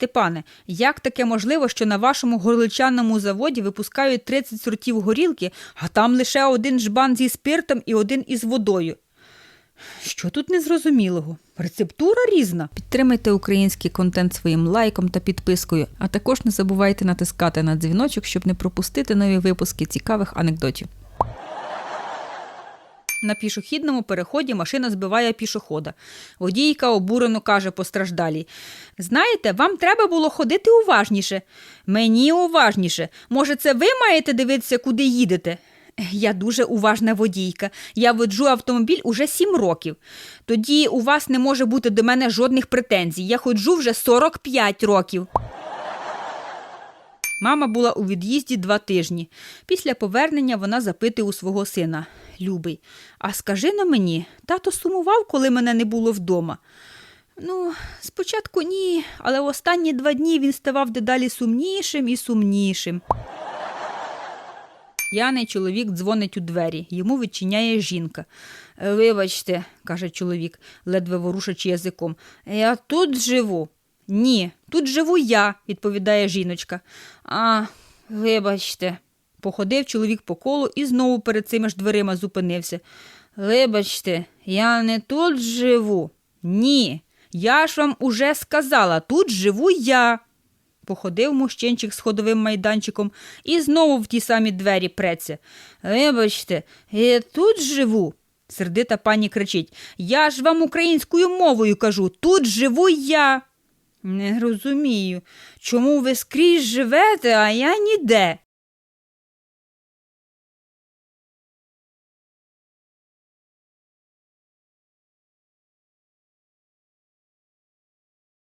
Степане, як таке можливо, що на вашому горличаному заводі випускають 30 сортів горілки, а там лише один жбан зі спиртом і один із водою? Що тут незрозумілого? Рецептура різна. Підтримайте український контент своїм лайком та підпискою, а також не забувайте натискати на дзвіночок, щоб не пропустити нові випуски цікавих анекдотів. На пішохідному переході машина збиває пішохода. Водійка обурено каже постраждалій: Знаєте, вам треба було ходити уважніше. Мені уважніше. Може, це ви маєте дивитися, куди їдете? Я дуже уважна водійка. Я воджу автомобіль уже сім років. Тоді у вас не може бути до мене жодних претензій. Я ходжу вже 45 років. Мама була у від'їзді два тижні. Після повернення вона запитує у свого сина Любий, а скажи на мені, тато сумував, коли мене не було вдома. Ну, спочатку ні, але в останні два дні він ставав дедалі сумнішим і сумнішим. П'яний чоловік дзвонить у двері. Йому відчиняє жінка. «Е, Вибачте, каже чоловік, ледве ворушачи язиком. Я тут живу. Ні, тут живу я, відповідає жіночка. А, вибачте. Походив чоловік по колу і знову перед цими ж дверима зупинився. Вибачте, я не тут живу. Ні, я ж вам уже сказала, тут живу я. Походив мужчинчик з ходовим майданчиком і знову в ті самі двері преться. Вибачте, я тут живу. Сердита пані кричить. Я ж вам українською мовою кажу, тут живу я. Не розумію, чому ви скрізь живете, а я ніде.